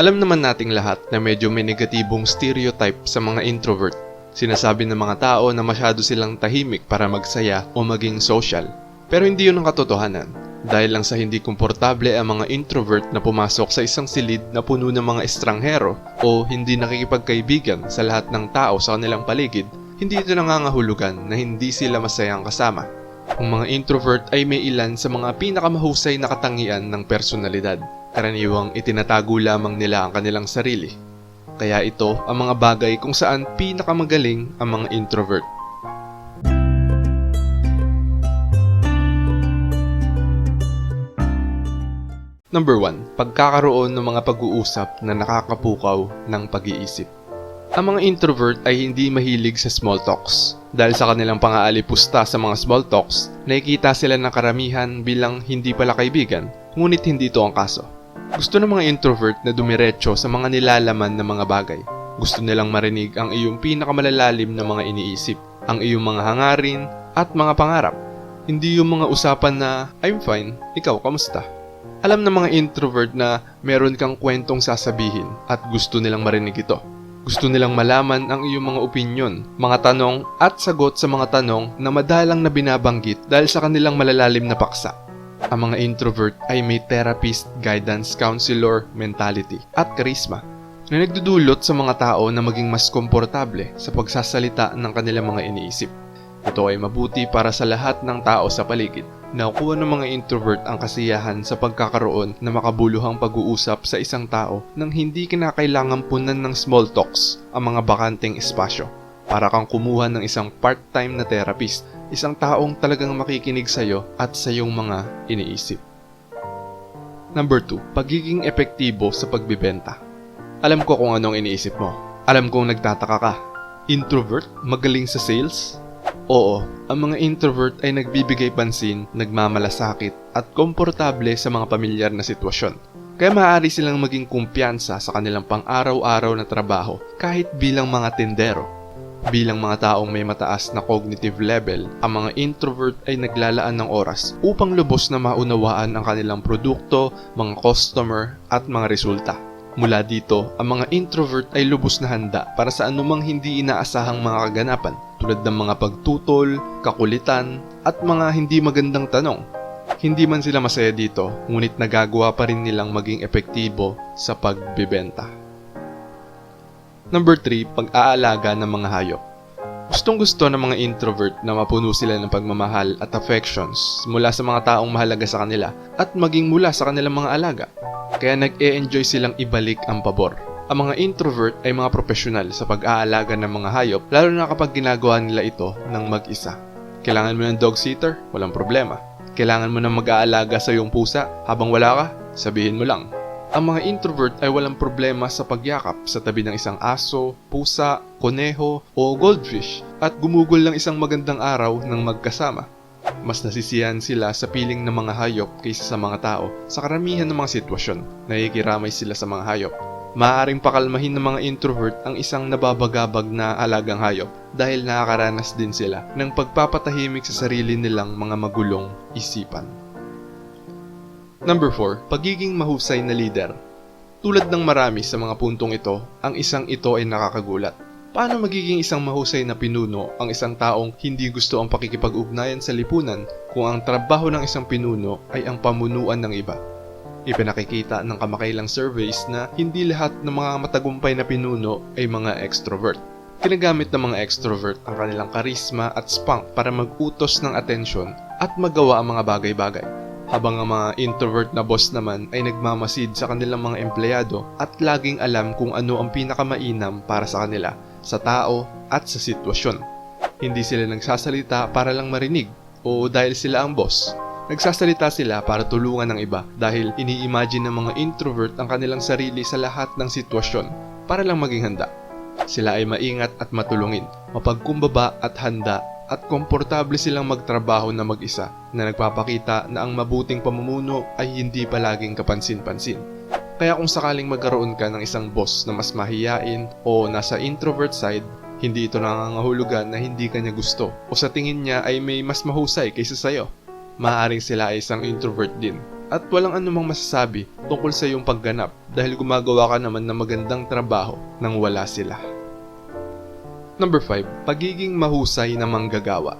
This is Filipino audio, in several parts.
Alam naman nating lahat na medyo may negatibong stereotype sa mga introvert. Sinasabi ng mga tao na masyado silang tahimik para magsaya o maging social. Pero hindi yun ang katotohanan. Dahil lang sa hindi komportable ang mga introvert na pumasok sa isang silid na puno ng mga estranghero o hindi nakikipagkaibigan sa lahat ng tao sa kanilang paligid, hindi ito nangangahulugan na hindi sila masayang kasama. Ang mga introvert ay may ilan sa mga pinakamahusay na katangian ng personalidad. Karaniwang itinatago lamang nila ang kanilang sarili. Kaya ito ang mga bagay kung saan pinakamagaling ang mga introvert. Number 1. Pagkakaroon ng mga pag-uusap na nakakapukaw ng pag-iisip. Ang mga introvert ay hindi mahilig sa small talks. Dahil sa kanilang pangaalipusta sa mga small talks, nakikita sila ng karamihan bilang hindi pala kaibigan, ngunit hindi ito ang kaso. Gusto ng mga introvert na dumiretso sa mga nilalaman ng mga bagay. Gusto nilang marinig ang iyong pinakamalalalim na mga iniisip, ang iyong mga hangarin at mga pangarap. Hindi yung mga usapan na, I'm fine, ikaw kamusta? Alam ng mga introvert na meron kang kwentong sasabihin at gusto nilang marinig ito. Gusto nilang malaman ang iyong mga opinyon, mga tanong at sagot sa mga tanong na madalang na binabanggit dahil sa kanilang malalalim na paksa. Ang mga introvert ay may therapist, guidance, counselor, mentality at charisma na nagdudulot sa mga tao na maging mas komportable sa pagsasalita ng kanilang mga iniisip. Ito ay mabuti para sa lahat ng tao sa paligid. Nakukuha ng mga introvert ang kasiyahan sa pagkakaroon na makabuluhang pag-uusap sa isang tao nang hindi kinakailangan punan ng small talks ang mga bakanteng espasyo. Para kang kumuha ng isang part-time na therapist, isang taong talagang makikinig sa iyo at sa iyong mga iniisip. Number 2. Pagiging epektibo sa pagbibenta. Alam ko kung anong iniisip mo. Alam kong nagtataka ka. Introvert? Magaling sa sales? Oo, ang mga introvert ay nagbibigay pansin, nagmamalasakit at komportable sa mga pamilyar na sitwasyon. Kaya maaari silang maging kumpiyansa sa kanilang pang-araw-araw na trabaho kahit bilang mga tendero. Bilang mga taong may mataas na cognitive level, ang mga introvert ay naglalaan ng oras upang lubos na maunawaan ang kanilang produkto, mga customer at mga resulta. Mula dito, ang mga introvert ay lubos na handa para sa anumang hindi inaasahang mga kaganapan tulad ng mga pagtutol, kakulitan, at mga hindi magandang tanong. Hindi man sila masaya dito, ngunit nagagawa pa rin nilang maging epektibo sa pagbibenta. Number 3, pag-aalaga ng mga hayop. Gustong gusto ng mga introvert na mapuno sila ng pagmamahal at affections mula sa mga taong mahalaga sa kanila at maging mula sa kanilang mga alaga. Kaya nag-e-enjoy silang ibalik ang pabor. Ang mga introvert ay mga profesional sa pag-aalaga ng mga hayop lalo na kapag ginagawa nila ito ng mag-isa. Kailangan mo ng dog sitter? Walang problema. Kailangan mo ng mag-aalaga sa iyong pusa habang wala ka? Sabihin mo lang. Ang mga introvert ay walang problema sa pagyakap sa tabi ng isang aso, pusa, koneho o goldfish at gumugol ng isang magandang araw ng magkasama. Mas nasisiyan sila sa piling ng mga hayop kaysa sa mga tao sa karamihan ng mga sitwasyon. Nakikiramay sila sa mga hayop. Maaaring pakalmahin ng mga introvert ang isang nababagabag na alagang hayop dahil nakakaranas din sila ng pagpapatahimik sa sarili nilang mga magulong isipan. Number 4. Pagiging mahusay na leader. Tulad ng marami sa mga puntong ito, ang isang ito ay nakakagulat. Paano magiging isang mahusay na pinuno ang isang taong hindi gusto ang pakikipag-ugnayan sa lipunan kung ang trabaho ng isang pinuno ay ang pamunuan ng iba? Ipinakikita ng kamakailang surveys na hindi lahat ng mga matagumpay na pinuno ay mga extrovert. Kinagamit ng mga extrovert ang kanilang karisma at spunk para mag-utos ng atensyon at magawa ang mga bagay-bagay. Habang ang mga introvert na boss naman ay nagmamasid sa kanilang mga empleyado at laging alam kung ano ang pinakamainam para sa kanila, sa tao at sa sitwasyon. Hindi sila nagsasalita para lang marinig o dahil sila ang boss. Nagsasalita sila para tulungan ng iba dahil ini-imagine ng mga introvert ang kanilang sarili sa lahat ng sitwasyon para lang maging handa. Sila ay maingat at matulungin, mapagkumbaba at handa at komportable silang magtrabaho na mag-isa na nagpapakita na ang mabuting pamumuno ay hindi palaging kapansin-pansin. Kaya kung sakaling magkaroon ka ng isang boss na mas mahiyain o nasa introvert side, hindi ito nangangahulugan na hindi ka niya gusto o sa tingin niya ay may mas mahusay kaysa sa'yo. Maaaring sila ay isang introvert din at walang anumang masasabi tungkol sa iyong pagganap dahil gumagawa ka naman ng magandang trabaho nang wala sila. Number 5. Pagiging mahusay na manggagawa.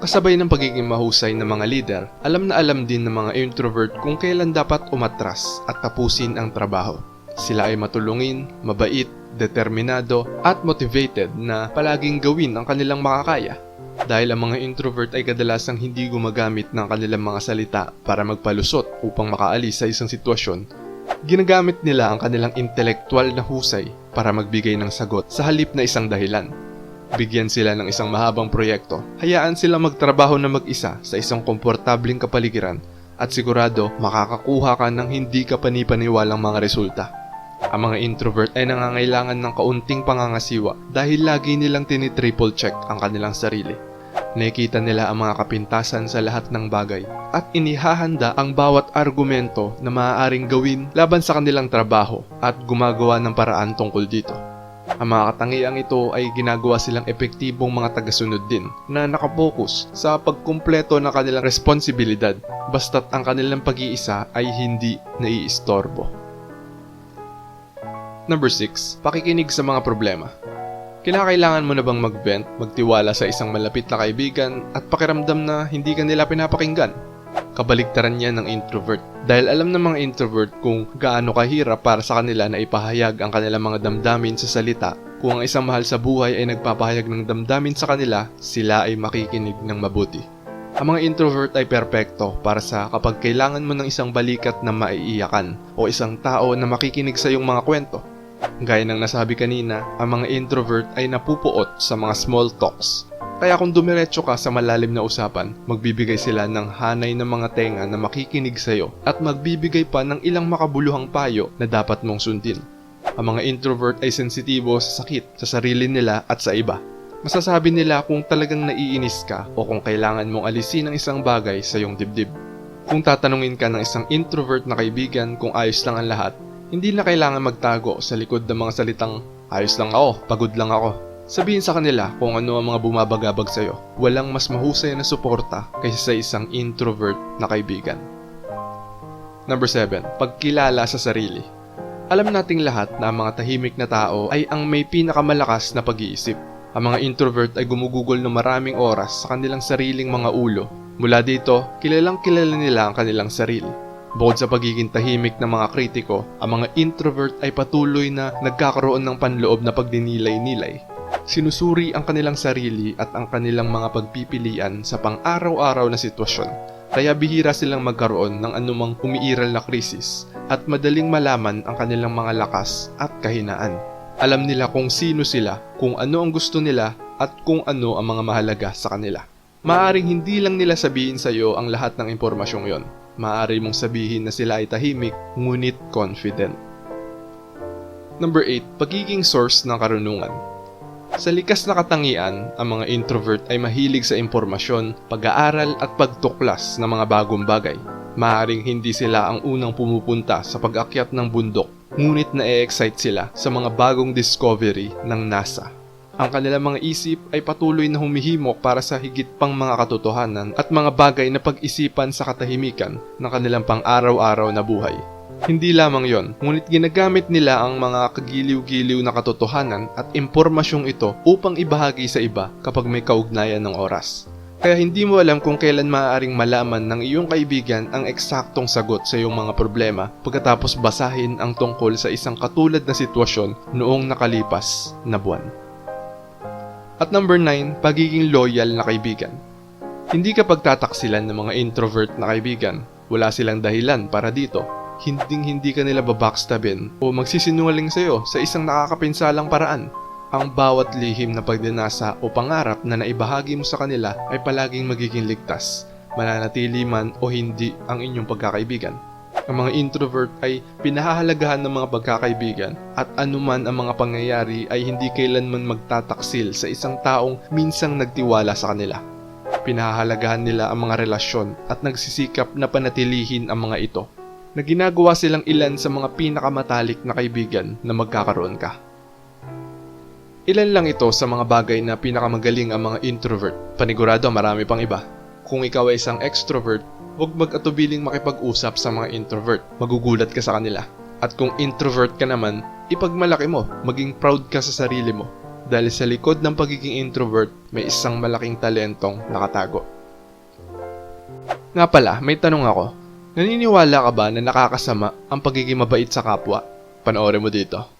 Kasabay ng pagiging mahusay ng mga leader, alam na alam din ng mga introvert kung kailan dapat umatras at tapusin ang trabaho. Sila ay matulungin, mabait, determinado at motivated na palaging gawin ang kanilang makakaya. Dahil ang mga introvert ay kadalasang hindi gumagamit ng kanilang mga salita para magpalusot upang makaalis sa isang sitwasyon, ginagamit nila ang kanilang intelektual na husay para magbigay ng sagot sa halip na isang dahilan. Bigyan sila ng isang mahabang proyekto, hayaan sila magtrabaho na mag-isa sa isang komportabling kapaligiran at sigurado makakakuha ka ng hindi ka panipaniwalang mga resulta. Ang mga introvert ay nangangailangan ng kaunting pangangasiwa dahil lagi nilang tinitriple check ang kanilang sarili. Nakikita nila ang mga kapintasan sa lahat ng bagay at inihahanda ang bawat argumento na maaaring gawin laban sa kanilang trabaho at gumagawa ng paraan tungkol dito. Ang mga katangiang ito ay ginagawa silang epektibong mga tagasunod din na nakapokus sa pagkumpleto ng kanilang responsibilidad basta't ang kanilang pag-iisa ay hindi naiistorbo. Number 6. Pakikinig sa mga problema. Kinakailangan mo na bang mag-vent, magtiwala sa isang malapit na kaibigan at pakiramdam na hindi ka nila pinapakinggan? Kabaligtaran yan ng introvert dahil alam ng mga introvert kung gaano kahirap para sa kanila na ipahayag ang kanilang mga damdamin sa salita. Kung ang isang mahal sa buhay ay nagpapahayag ng damdamin sa kanila, sila ay makikinig ng mabuti. Ang mga introvert ay perpekto para sa kapag kailangan mo ng isang balikat na maiiyakan o isang tao na makikinig sa iyong mga kwento. Gaya ng nasabi kanina, ang mga introvert ay napupuot sa mga small talks. Kaya kung dumiretso ka sa malalim na usapan, magbibigay sila ng hanay ng mga tenga na makikinig sa iyo at magbibigay pa ng ilang makabuluhang payo na dapat mong sundin. Ang mga introvert ay sensitibo sa sakit, sa sarili nila at sa iba. Masasabi nila kung talagang naiinis ka o kung kailangan mong alisin ang isang bagay sa iyong dibdib. Kung tatanungin ka ng isang introvert na kaibigan kung ayos lang ang lahat, hindi na kailangan magtago sa likod ng mga salitang ayos lang ako, pagod lang ako. Sabihin sa kanila kung ano ang mga bumabagabag sa iyo. Walang mas mahusay na suporta kaysa sa isang introvert na kaibigan. Number 7. Pagkilala sa sarili. Alam nating lahat na ang mga tahimik na tao ay ang may pinakamalakas na pag-iisip. Ang mga introvert ay gumugugol ng maraming oras sa kanilang sariling mga ulo. Mula dito, kilalang kilala nila ang kanilang sarili. Bukod sa pagiging tahimik ng mga kritiko, ang mga introvert ay patuloy na nagkakaroon ng panloob na pagdinilay-nilay. Sinusuri ang kanilang sarili at ang kanilang mga pagpipilian sa pang-araw-araw na sitwasyon. Kaya bihira silang magkaroon ng anumang umiiral na krisis at madaling malaman ang kanilang mga lakas at kahinaan. Alam nila kung sino sila, kung ano ang gusto nila at kung ano ang mga mahalaga sa kanila. Maaring hindi lang nila sabihin sa iyo ang lahat ng impormasyong yon. Maaari mong sabihin na sila ay tahimik, ngunit confident. Number 8. Pagiging source ng karunungan. Sa likas na katangian, ang mga introvert ay mahilig sa impormasyon, pag-aaral at pagtuklas ng mga bagong bagay. Maaring hindi sila ang unang pumupunta sa pag-akyat ng bundok, ngunit na-excite sila sa mga bagong discovery ng NASA. Ang kanilang mga isip ay patuloy na humihimok para sa higit pang mga katotohanan at mga bagay na pag-isipan sa katahimikan ng kanilang pang-araw-araw na buhay. Hindi lamang yon, ngunit ginagamit nila ang mga kagiliw-giliw na katotohanan at impormasyong ito upang ibahagi sa iba kapag may kaugnayan ng oras. Kaya hindi mo alam kung kailan maaaring malaman ng iyong kaibigan ang eksaktong sagot sa iyong mga problema pagkatapos basahin ang tungkol sa isang katulad na sitwasyon noong nakalipas na buwan. At number 9, pagiging loyal na kaibigan. Hindi ka pagtataksilan ng mga introvert na kaibigan. Wala silang dahilan para dito. Hinding hindi ka nila babackstabin o magsisinungaling sa iyo sa isang nakakapinsalang paraan. Ang bawat lihim na pagdinasa o pangarap na naibahagi mo sa kanila ay palaging magiging ligtas, mananatili man o hindi ang inyong pagkakaibigan. Ang mga introvert ay pinahahalagahan ng mga pagkakaibigan at anuman ang mga pangyayari ay hindi kailanman magtataksil sa isang taong minsang nagtiwala sa kanila. Pinahahalagahan nila ang mga relasyon at nagsisikap na panatilihin ang mga ito na ginagawa silang ilan sa mga pinakamatalik na kaibigan na magkakaroon ka. Ilan lang ito sa mga bagay na pinakamagaling ang mga introvert. Panigurado marami pang iba. Kung ikaw ay isang extrovert, huwag mag-atubiling makipag-usap sa mga introvert. Magugulat ka sa kanila. At kung introvert ka naman, ipagmalaki mo, maging proud ka sa sarili mo. Dahil sa likod ng pagiging introvert, may isang malaking talentong nakatago. Nga pala, may tanong ako. Naniniwala ka ba na nakakasama ang pagiging mabait sa kapwa? Panoorin mo dito.